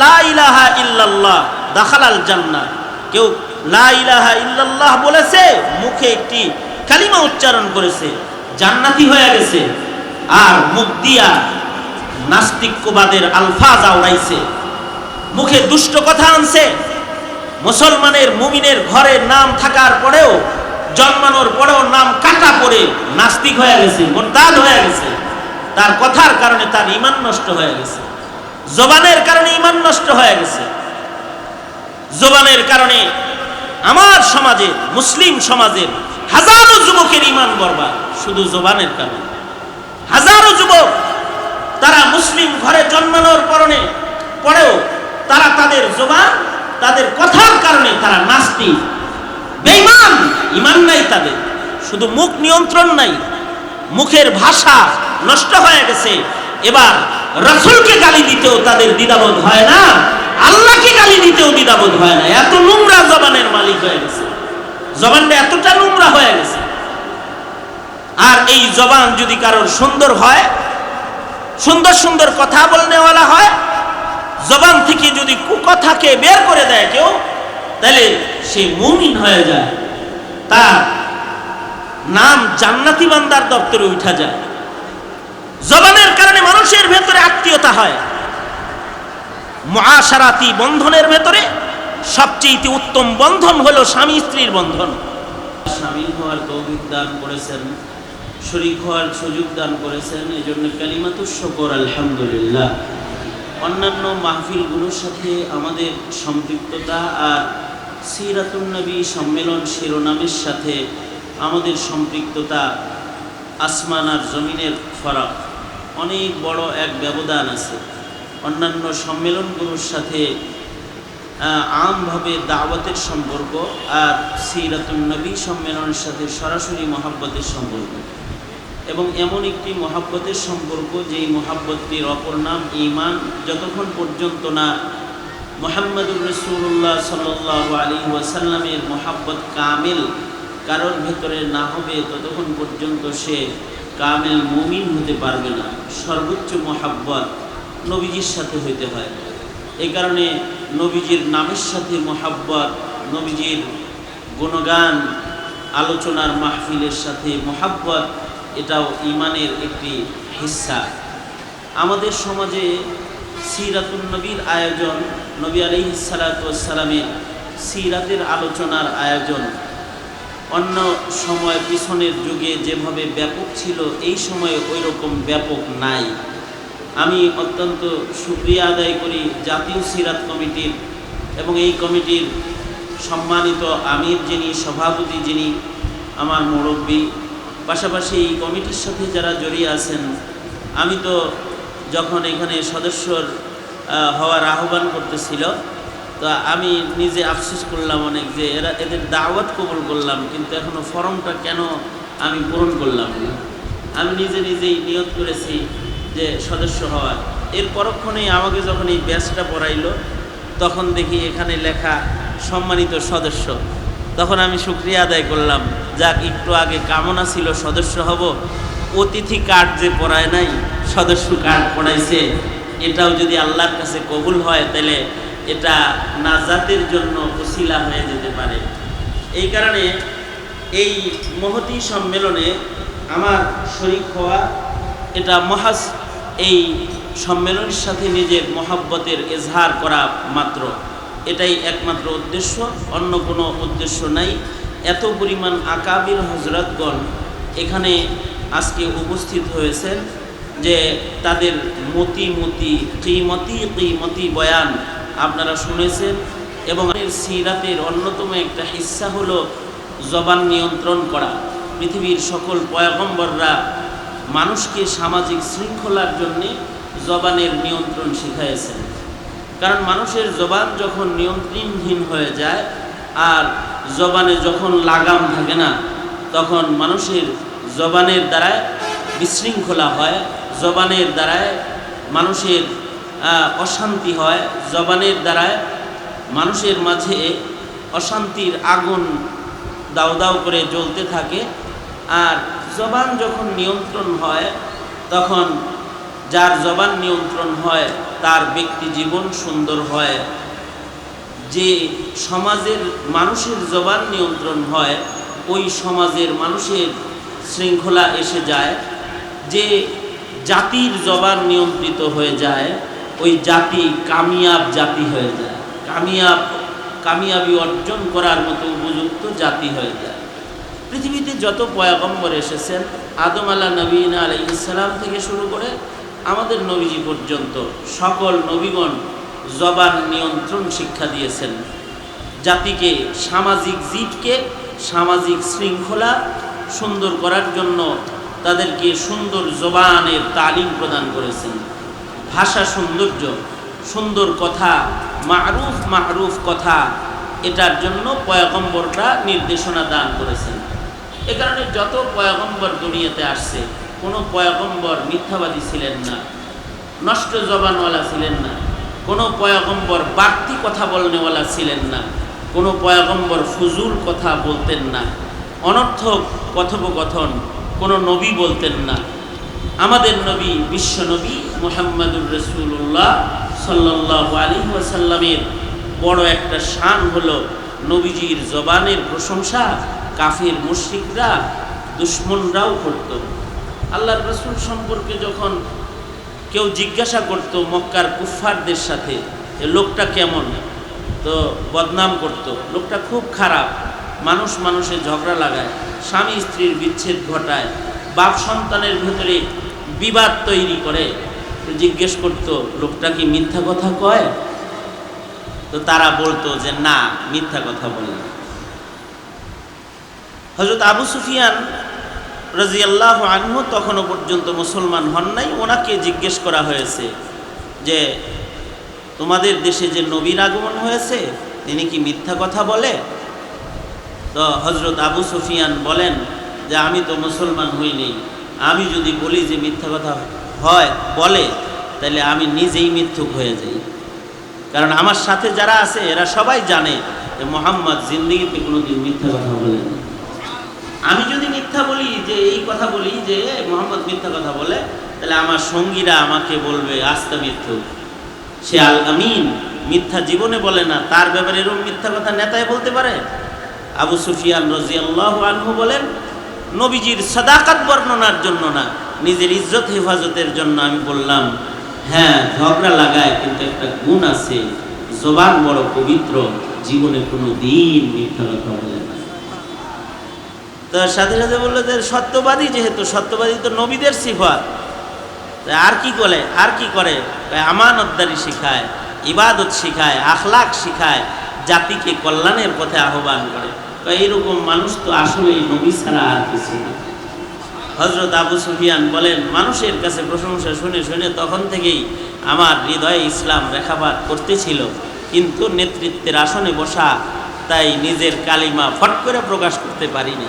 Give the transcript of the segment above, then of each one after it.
লা ইলাহা ইল্লাল্লাহ, দাখালাল জান্নাহ কেউ লা ইলাহা ইল্লাল্লাহ বলেছে, মুখে একটি কালিমা উচ্চারণ করেছে, জান্নাতি হয়ে গেছে, আর মুখ দিয়া নাস্তিক্যবাদের মুখে দুষ্ট কথা আনছে, মুসলমানের মুমিনের ঘরে নাম থাকার পরেও, জন্মানোর পরেও নাম কাটা পড়ে নাস্তিক হয়ে গেছে হয়ে গেছে। তার কথার কারণে তার ইমান নষ্ট হয়ে গেছে। জবানের কারণে ইমান নষ্ট হয়ে গেছে। জবানের কারণে আমার সমাজে, মুসলিম সমাজের হাজারো যুবকের ইমান বরবাদ, শুধু জবানের কারণে। হাজারো যুবক তারা মুসলিম ঘরে জন্মানোর পরনে, পরেও তারা তাদের জবান, তাদের কথার কারণে তারা নাস্তি বেঈমান ইমান নাই তাদের। শুধু মুখ নিয়ন্ত্রণ নাই, মুখের ভাষা নষ্ট হয়ে গেছে। এবার রসুলকে গালি দিতেও তাদের দ্বিধাবোধ হয় না, আল্লাহকে গালি দিতেও দ্বিধাবোধ হয় না। এত নোংরা জবানের মালিক হয়ে গেছে। জবানটা এতটা নোংরা হয়ে গেছে। আর এই জবান যদি কারোর সুন্দর হয়, সুন্দর সুন্দর কথা বলনেওয়ালা হয়, জবান থেকে যদি কুকথাকে বের করে দেয় কেউ, তাহলে সে মুমিন হয়ে যায়। তার নাম জান্নাতি বান্দার দপ্তরে উঠা যায়। জবানের কারণে মানুষের ভেতরে আত্মীয়তা হয়। মহাসারাতি বন্ধনের ভেতরে সবচেয়ে উত্তম বন্ধন হলো স্বামী স্ত্রীর বন্ধন। স্বামী হওয়ার তৌফিক দান করেছেন, শরীক হওয়ার সুযোগ দান করেছেন এই জন্য কালিমাতুর শকর, আলহামদুলিল্লাহ। অন্যান্য মাহফিলগুলোর সাথে আমাদের সম্পৃক্ততা আর সিরাতুন নবী সম্মেলন শিরোনামের সাথে আমাদের সম্পৃক্ততা আসমান আর জমিনের ফরাক। অনেক বড় এক ব্যবধান আছে। অন্যান্য সম্মেলনগুলোর সাথে আমভাবে দাওয়াতের সম্পর্ক আর সিরাতুন নবী সম্মেলনের সাথে সরাসরি মহাব্বতের সম্পর্ক। এবং এমন একটি মহাব্বতের সম্পর্ক যেই মহাব্বতটির অপর নাম ইমান যতক্ষণ পর্যন্ত না মোহাম্মদুর রসুল্লাহ সাল্লাহ আলী ওয়াসাল্লামের মহাব্বত কামেল, কারোর ভেতরে না হবে, ততক্ষণ পর্যন্ত সে কামেল মমিন হতে পারবে না। সর্বোচ্চ মহাব্বত নবীজির সাথে হইতে হয়। এই কারণে নবীজির নামের সাথে মহাব্বত, নবীজির গুণগান, আলোচনার মাহফিলের সাথে মহাব্বত, এটাও ইমানের একটি হিস্সা আমাদের সমাজে সিরাতুল নবীর আয়োজন নবী আলি সালাতামের সিরাতের আলোচনার আয়োজন অন্য সময় পিছনের যুগে যেভাবে ব্যাপক ছিল, এই সময়ে ওই রকম ব্যাপক নাই। আমি অত্যন্ত সুক্রিয়া আদায় করি জাতীয় সিরাত কমিটির এবং এই কমিটির সম্মানিত আমির যিনি, সভাপতি যিনি, আমার মুরব্বী। পাশাপাশি এই কমিটির সাথে যারা জড়িয়ে আছেন, আমি তো যখন এখানে সদস্যর হওয়ার আহ্বান করতেছিল তো আমি নিজে আফসোস করলাম অনেক যে এরা এদের দাওয়াত কবুল করলাম, কিন্তু এখনও ফর্মটা কেন আমি পূরণ করলাম না? আমি নিজে নিজেই নিয়ত করেছি যে সদস্য হওয়ার। এর পরক্ষণেই আমাকে যখন এই ব্যাচটা পড়াইলো, তখন দেখি এখানে লেখা সম্মানিত সদস্য। তখন আমি শুক্রিয়া আদায় করলাম, যাক, একটু আগে কামনা ছিল সদস্য হব, অতিথি কার্ড যে পড়ায় নাই, সদস্য কার্ড পড়াইছে, এটাও যদি আল্লাহর কাছে কবুল হয়, তাহলে এটা নাজাতের জন্য উসিলা হয়ে যেতে পারে। এই কারণে এই মহতি সম্মেলনে আমার শরিক হওয়া, এটা মহাজ এই সম্মেলনের সাথে নিজের মহাব্বতের এজহার করা মাত্র। এটাই একমাত্র উদ্দেশ্য, অন্য কোনো উদ্দেশ্য নাই। এত পরিমাণ আকাবির হজরতগণ এখানে আজকে উপস্থিত হয়েছেন যে তাদের মতি মতি, কিমতি কিমতি বয়ান আপনারা শুনেছেন এবং সিরাতের অন্যতম একটা হিস্সা হলো জবান নিয়ন্ত্রণ করা। পৃথিবীর সকল পয়গম্বররা মানুষকে সামাজিক শৃঙ্খলার জন্যে জবানের নিয়ন্ত্রণ শিখাইয়েছেন কারণ মানুষের জবান যখন নিয়ন্ত্রণহীন হয়ে যায় আর জবানে যখন লাগাম থাকে না, তখন মানুষের জবানের দ্বারায় বিশৃঙ্খলা হয়, জবানের দ্বারায় মানুষের অশান্তি হয়, জবানের দ্বারায় মানুষের মাঝে অশান্তির আগুন দাউ দাউ করে জ্বলতে থাকে। আর জবান যখন নিয়ন্ত্রণ হয়, তখন যার জবান নিয়ন্ত্রণ হয়, তার ব্যক্তি জীবন সুন্দর হয়। যে সমাজের মানুষের জবান নিয়ন্ত্রণ হয়, ওই সমাজের মানুষের শৃঙ্খলা এসে যায়। যে জাতির জবান নিয়ন্ত্রিত হয়ে যায় ওই জাতি কামিয়াব জাতি হয়ে যায়। কামিয়াব, কামিয়াবি অর্জন করার মতো উপযুক্ত জাতি হয়ে যায়। পৃথিবীতে যত পয়াগম্বর এসেছেন, আদম আল্লাহ নবীন আলাই ইসলাম থেকে শুরু করে আমাদের নবীজি পর্যন্ত সকল নবীগণ জবান নিয়ন্ত্রণ শিক্ষা দিয়েছেন। জাতিকে সামাজিক জীবকে সামাজিক শৃঙ্খলা সুন্দর করার জন্য তাদেরকে সুন্দর জবানের তালিম প্রদান করেছেন। ভাষা সৌন্দর্য, সুন্দর কথা, মারুফ মারুফ কথা, এটার জন্য পয়গম্বররা নির্দেশনা দান করেছেন। এ কারণে যত পয়গম্বর দুনিয়াতে আসছে, কোনো পয়গম্বর মিথ্যাবাদী ছিলেন না, নষ্ট জবানওয়ালা ছিলেন না, কোনো পয়গম্বর বাড়তি কথা বলনেওয়ালা ছিলেন না, কোনো পয়গম্বর ফুজুল কথা বলতেন না অনর্থক কথোপকথন কোনো নবী বলতেন না। আমাদের নবী বিশ্ব নবী মোহাম্মদুর রসুল্লাহ সাল্লাহ আলী ওয়াসাল্লামের বড় একটা শান হলো নবীজির জবানের প্রশংসা, কাফের মুশ্রিকরা, দুশ্মনরাও করত। আল্লাহর রসুল সম্পর্কে যখন কেউ জিজ্ঞাসা করত মক্কার কুফফারদের সাথে লোকটা কেমন? তো বদনাম করত। লোকটা খুব খারাপ, মানুষ মানুষের ঝগড়া লাগায়, স্বামী স্ত্রীর বিচ্ছেদ ঘটায়, বাপ সন্তানের ভেতরে বিবাদ তৈরি করে। জিজ্ঞেস করত, লোকটা কি মিথ্যা কথা কয়? তো তারা বলতো যে, না, মিথ্যা কথা বলে হজরত আবু সুফিয়ান রাজিয়াল্লাহ আনহু তখনও পর্যন্ত মুসলমান হন নাই। ওনাকে জিজ্ঞেস করা হয়েছে যে, তোমাদের দেশে যে নবীর আগমন হয়েছে, তিনি কি মিথ্যা কথা বলে? তো হজরত আবু সুফিয়ান বলেন যে, আমি তো মুসলমান হইনি আমি যদি বলি যে মিথ্যা কথা হয়, বলে তাহলে আমি নিজেই মিথ্যুক হয়ে যাই। কারণ আমার সাথে যারা আছে, এরা সবাই জানে যে মোহাম্মদ জিন্দিগিতে কোনোদিন মিথ্যা কথা বলেন আমি যদি মিথ্যা বলি, যে এই কথা বলি, যে মোহাম্মদ মিথ্যা কথা বলে তাহলে আমার সঙ্গীরা আমাকে বলবে, আস্তা মিথ্যু সে আল আমিন মিথ্যা জীবনে বলে না, তার ব্যাপারে এরকম মিথ্যা কথা নেতায় বলতে পারে? আবু সুফিয়ান রাজিয়াল্লাহু আনহু বলেন, নবীজির সাদাকাত বর্ণনার জন্য না। নিজের ইজ্জত হেফাজতের জন্য আমি বললাম হ্যাঁ ঝগড়া লাগায়, কিন্তু একটা গুণ আছে, জবান বড় পবিত্র, জীবনে কোনো দিন মিথ্যা কথা তার সাথে সাথে বলল যে, সত্যবাদী যেহেতু, সত্যবাদী তো নবীদের সিফাত। আর কি করে আর কি করে? আমানতদারি শিখায়, ইবাদত শিখায় আখলাক শিখায়, জাতিকে কল্যাণের পথে আহ্বান করে। কয় এরকম মানুষ তো আসলে নবী ছাড়া আর কিছু না। হজরত আবু সুফিয়ান বলেন, মানুষের কাছে প্রশংসা শুনে শুনে তখন থেকেই আমার হৃদয়ে ইসলাম রেখাপাত করতেছিল। কিন্তু নেতৃত্বের আসনে বসা তাই নিজের কালিমা ফট করে প্রকাশ করতে পারিনি।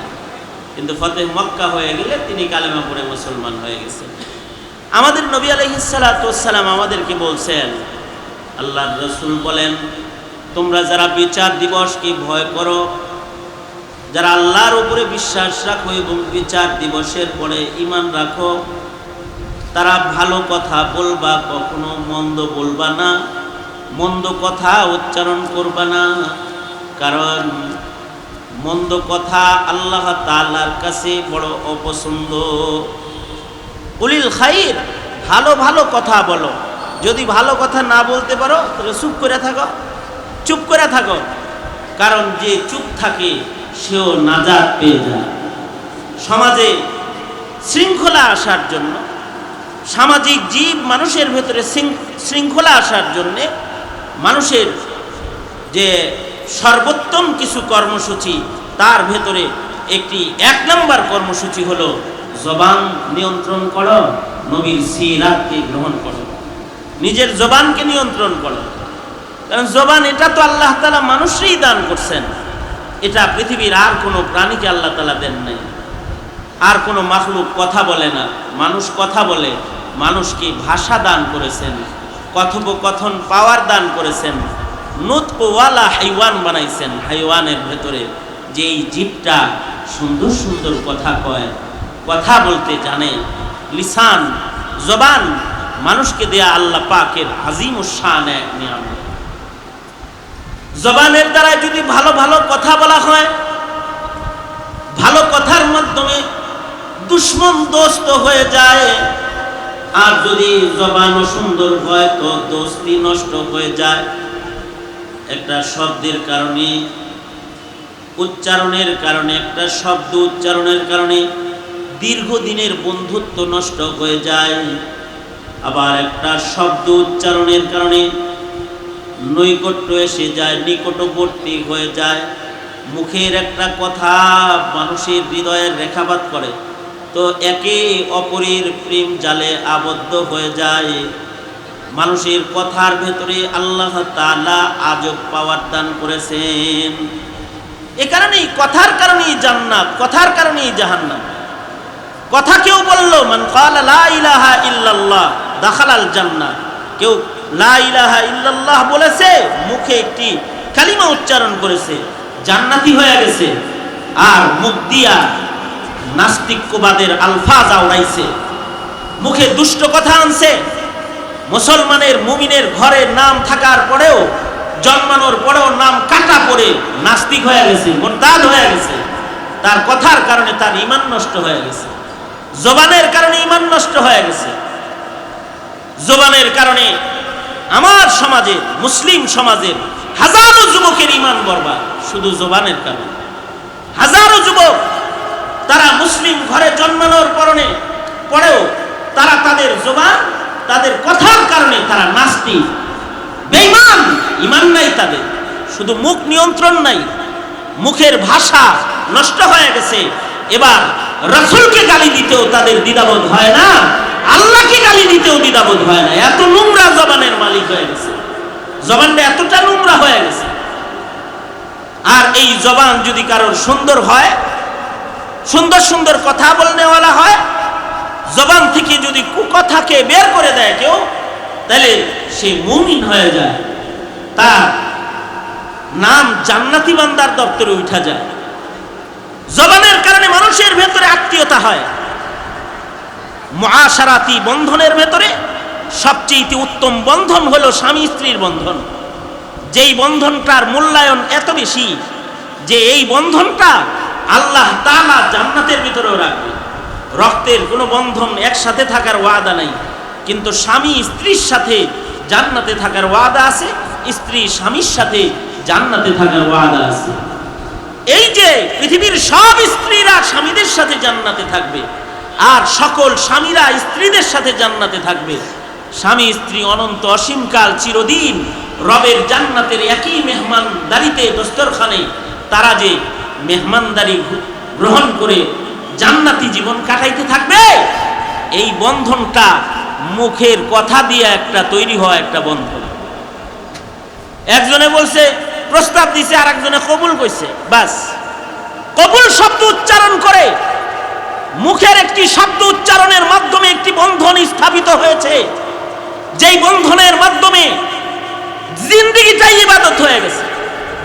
কিন্তু ফতেহ মক্কা হয়ে গেলে তিনি কালিমা পড়ে মুসলমান হয়ে গেছেন আমাদের নবী আলহিসাল্লাম আমাদেরকে বলছেন আল্লাহ রসুল বলেন, তোমরা যারা বিচার দিবসকে ভয় করো যারা আল্লাহর উপরে বিশ্বাস রাখো এবং বিচার দিবসের পরে ইমান রাখো, তারা ভালো কথা বলবা, কখনো মন্দ বলবা না, মন্দ কথা উচ্চারণ করবা না, কারণ মন্দ কথা আল্লাহ তালার কাছে বড় অপছন্দ। উলিল খাইর, ভালো ভালো কথা বলো। যদি ভালো কথা না বলতে পারো, তাহলে চুপ করে থাকো, চুপ করে থাকো। কারণ যে চুপ থাকে সেও নাজাদ পেয়ে যায়। সমাজে শৃঙ্খলা আসার জন্য, সামাজিক জীব মানুষের ভেতরে শৃঙ্খলা আসার জন্যে মানুষের যে সর্বোত্তম কিছু কর্মসূচি, তার ভেতরে একটি এক নম্বর কর্মসূচি হলো জবান নিয়ন্ত্রণ করো, নবীর সিরাতকে গ্রহণ করো। নিজের জবানকে নিয়ন্ত্রণ করো। কারণ জবান এটা তো আল্লাহ তালা মানুষই দান করছেন। এটা পৃথিবীর আর কোনো প্রাণীকে আল্লাহ তালা দেন নাই। আর কোনো মাখলুক কথা বলে না। মানুষ কথা বলে, মানুষকে ভাষা দান করেছেন, কথোপকথন, পাওয়ার দান করেছেন নুৎপওয়ালা হাইওয়ান বানাইছেন হাইওয়ানের ভেতরে। যে এই জীবটা সুন্দর সুন্দর কথা কয়, কথা বলতে জানে, লিসান, জবান, মানুষকে দেয়া আল্লাহ পাকের আজিম শান এক নিয়ামত। জবানের দ্বারা যদি ভালো ভালো কথা বলা হয়, ভালো কথার মাধ্যমে দুশ্মন দোস্ত হয়ে যায়। আর যদি জবান সুন্দর হয়, তো দোস্তি নষ্ট হয়ে যায়। একটা শব্দের কারণে, উচ্চারণের কারণে, একটা শব্দ উচ্চারণের কারণে দীর্ঘদিনের বন্ধুত্ব নষ্ট হয়ে যায়। আবার একটা শব্দ উচ্চারণের কারণে নৈকট্য এসে যায়, নিকটবর্তী হয়ে যায়। মুখের একটা কথা মানুষের হৃদয়ের রেখাপাত করে। তো একে অপরের প্রেম জালে আবদ্ধ হয়ে যায়। মানুষের কথার ভেতরে আল্লাহ তালা আজব পাওয়ার দান করেছেন। এ কারণেই কথার কারণেই জান্নাত, কথার কারণেই জাহান্নাম। কথা কেউ বলল, মান ক্বালা লা ইলাহা ইল্লাল্লাহ, দাখালাল জান্নাহ। কেউ ইল্লাল্লাহ বলেছে, মুখে একটি কালিমা উচ্চারণ করেছে, জান্নাতি হয়ে গেছে, আর মুখ দিয়া নাস্তিক্যবাদের আলফাজ আওড়াইছে। মুখে দুষ্ট কথা আনছে, মুসলমানের মুমিনের ঘরে নাম থাকার পরেও, জন্মানোর পরেও নাম কাটা পড়ে নাস্তিক হয়ে গেছে, মোরতাদ হয়ে গেছে। তার কথার কারণে তার ইমান নষ্ট হয়ে গেছে। জবানের কারণে ইমান নষ্ট হয়ে গেছে। জবানের কারণে আমার সমাজে মুসলিম সমাজের হাজারো যুবকের ইমান বরবাদ, শুধু জবানের কারণে। হাজারো যুবক তারা মুসলিম ঘরে জন্মানোর পরনে, পরেও তারা তাদের জবান, তাদের কথার কারণে তারা নাস্তি বেঈমান ইমান নাই তাদের। শুধু মুখ নিয়ন্ত্রণ নাই, মুখের ভাষা নষ্ট হয়ে গেছে। এবার রসুলকে গালি দিতেও তাদের দ্বিধাবোধ হয় না। আল্লাহকে গালি দিতেও দ্বিধাবোধ হয় না। এত নোংরা জবানের মালিক হয়ে গেছে। জবানটা এতটা নোংরা হয়ে গেছে। আর এই জবান যদি কারোর সুন্দর হয়, সুন্দর সুন্দর কথা বলনেওয়ালা হয়, জবান থেকে যদি কুকথাকে বের করে দেয় কেউ, তাহলে সে মুমিন হয়ে যায়। তার নাম জান্নাতি বান্দার দপ্তরে উঠা যায়। জবানের কারণে মানুষের ভেতরে আত্মীয়তা হয়। মহাসারাতি বন্ধনের ভেতরে সবচেয়ে উত্তম বন্ধন হলো স্বামী স্ত্রীর বন্ধন। যেই বন্ধনটার মূল্যায়ন এত বেশি যে এই বন্ধনটা আল্লাহ তাআলা জান্নাতের ভিতরেও রাখবে। রক্তের কোনো বন্ধন একসাথে থাকার ওয়াদা নাই, কিন্তু স্বামী স্ত্রীর সাথে জান্নাতে থাকার ওয়াদা আছে, স্ত্রী স্বামীর সাথে জান্নাতে থাকার ওয়াদা আছে। এই যে পৃথিবীর সব স্ত্রীরা স্বামীদের সাথে জান্নাতে থাকবে আর সকল স্বামীরা স্ত্রীদের সাথে জান্নাতে থাকবে। স্বামী, স্ত্রী অনন্ত অসীমকাল চিরদিন রবের জান্নাতের একই মেহমানদারিতে দস্তরখানে। তারা যে মেহমানদারি গ্রহণ করে জান্নাতি জীবন কাটাইতে থাকবে, এই বন্ধনটা মুখের কথা দিয়ে একটা তৈরি হওয়া একটা বন্ধন। একজনে বলছে, প্রস্তাব দিছে আর একজনে কবুল কইছে বাস, কবুল শব্দ উচ্চারণ করে মুখের একটি শব্দ উচ্চারণের মাধ্যমে একটি বন্ধন স্থাপিত হয়েছে। যেই বন্ধনের মাধ্যমে জিন্দগিটাই ইবাদত হয়ে গেছে।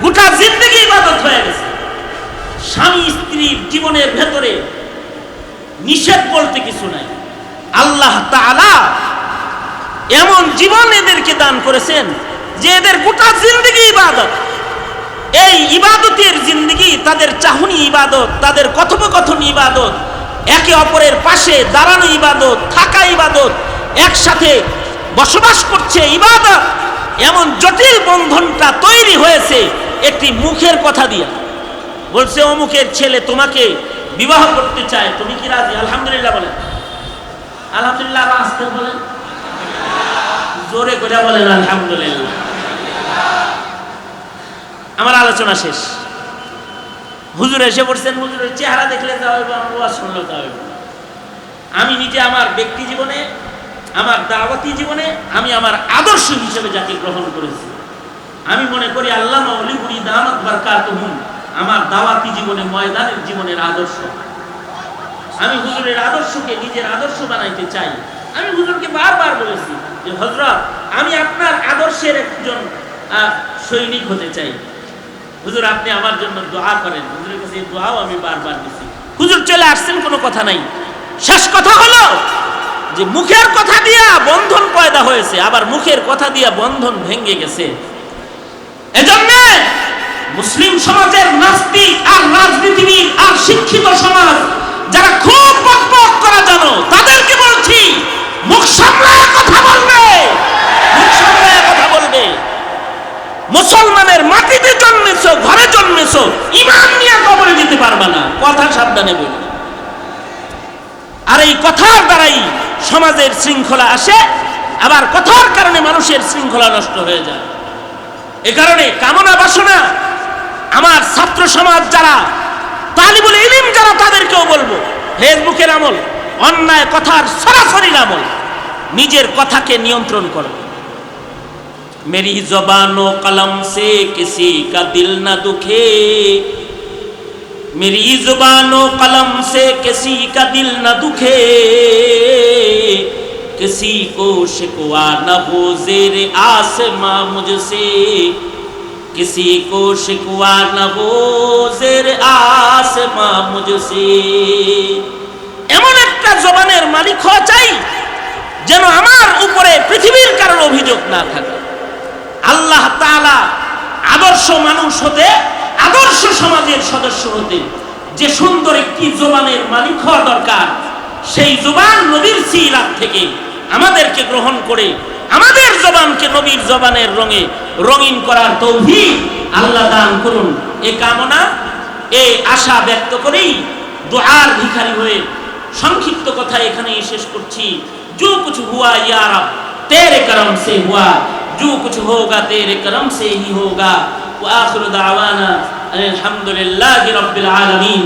গোটা জিন্দগি ইবাদত হয়ে গেছে। স্বামী স্ত্রীর জীবনের ভেতরে নিষেধ বলতে কিছু নাই। আল্লাহ তাআলা এমন জীবন এদেরকে দান করেছেন যে এদের গোটা জিন্দগি ইবাদত। এই ইবাদতের জিন্দগি তাদের চাহনি ইবাদত, তাদের কথোপকথন ইবাদত একে অপরের পাশে দাঁড়ানো ইবাদত, থাকা ইবাদত, একসাথে বসবাস করছে ইবাদত। এমন জটিল বন্ধনটা তৈরি হয়েছে একটি মুখের কথা দিয়ে। বলছে, অমুকের ছেলে তোমাকে বিবাহ করতে চায়, তুমি কি রাজি? আলহামদুলিল্লাহ বলেন আলহামদুলিল্লাহ আসতে বলেন জোরে করে বলেন, আলহামদুলিল্লাহ। আমার আলোচনা শেষ। হুজুর এসে পড়ছেন, হুজুরের চেহারা দেখলে যা হইব, আমার ওয়াজ তা আমি নিজে আমার ব্যক্তি জীবনে, আমার দাওয়াতি জীবনে, আমি আমার আদর্শ হিসেবে জাতি গ্রহণ করেছি। আমি মনে করি আল্লাহ অলিগুড়ি দামাত বারকাতুহুম আমার দাওয়াতি জীবনে, ময়দানের জীবনের আদর্শ। আমি হুজুরের আদর্শকে, নিজের আদর্শ বানাইতে চাই। আমি হুজুরকে বারবার বলেছি যে হজরত আমি আপনার আদর্শের একজন সৈনিক হতে চাই। হুজুর, আপনি আমার জন্য দোয়া করেন। হুজুরের কাছে দোয়াও আমি বারবার দিছি। হুজুর চলে আসছেন, কোনো কথা নাই। শেষ কথা হলো যে মুখের কথা দিয়া বন্ধন পয়দা হয়েছে, আবার মুখের কথা দিয়া বন্ধন ভেঙে গেছে। এজন্য মুসলিম সমাজের নাস্তিক আর রাজনীতিবিদ আর শিক্ষিত সমাজ, যারা খুব বকবক করা জানো, তাদেরকে বলছি, মুখ সামলায় কথা বলবে মুখ সামলায় কথা বলবে মুসলমানের মাটিতে জন্মেছ, ঘরে জন্মেছ, ইমান নিয়ে কবরে দিতে পারবে না। কথা সাবধানে বলবে আর এই কথার দ্বারাই সমাজের শৃঙ্খলা আসে, আবার কথার কারণে মানুষের শৃঙ্খলা নষ্ট হয়ে যায়। এ কারণে কামনা বাসনা আমার ছাত্র সমাজ যারা, তালিবুল ইলিম যারা, তাদেরকেও বলব, ফেসবুকের আমল, অন্যায় কথার সরাসরি আমল, নিজের কথাকে নিয়ন্ত্রণ করো। मेरी जबानो कलम से किसी का दिल न दुखे मेरी जुबानो कलम से किसी का दिल न दुखे किसी को शिकवा न हो जेर आसमां मुझसे किसी को शिकवा न हो जेर आसमां मुझसे এমন একটা জবানের মালিক হওয়া চাই যেন আমার উপরে পৃথিবীর কারোর অভিযোগ না থাকে আল্লাহ তাআলা আদর্শ মানুষ হতে আদর্শ সমাজের সদস্য হতে যে সুন্দর একটি জোবানের মালিক হওয়া দরকার, সেই জোবান নবীর সিরাত থেকে আমাদেরকে গ্রহণ করে, আমাদের জবানকে নবীর জবানের রঙে রঙিন করার তৌফিক আল্লাহ দান করুন। এ কামনা, এ আশা ব্যক্ত করেই দোহার ভিখারি হয়ে সংক্ষিপ্ত কথা এখানেই শেষ করছি। যু কিছু হুয়া ইয়ারা तेरे करम से हुआ। जो कुछ होगा तेरे करम से ही होगा। वो आखिर दावाना अलहमदिल्ला रब्बिल आलमीन।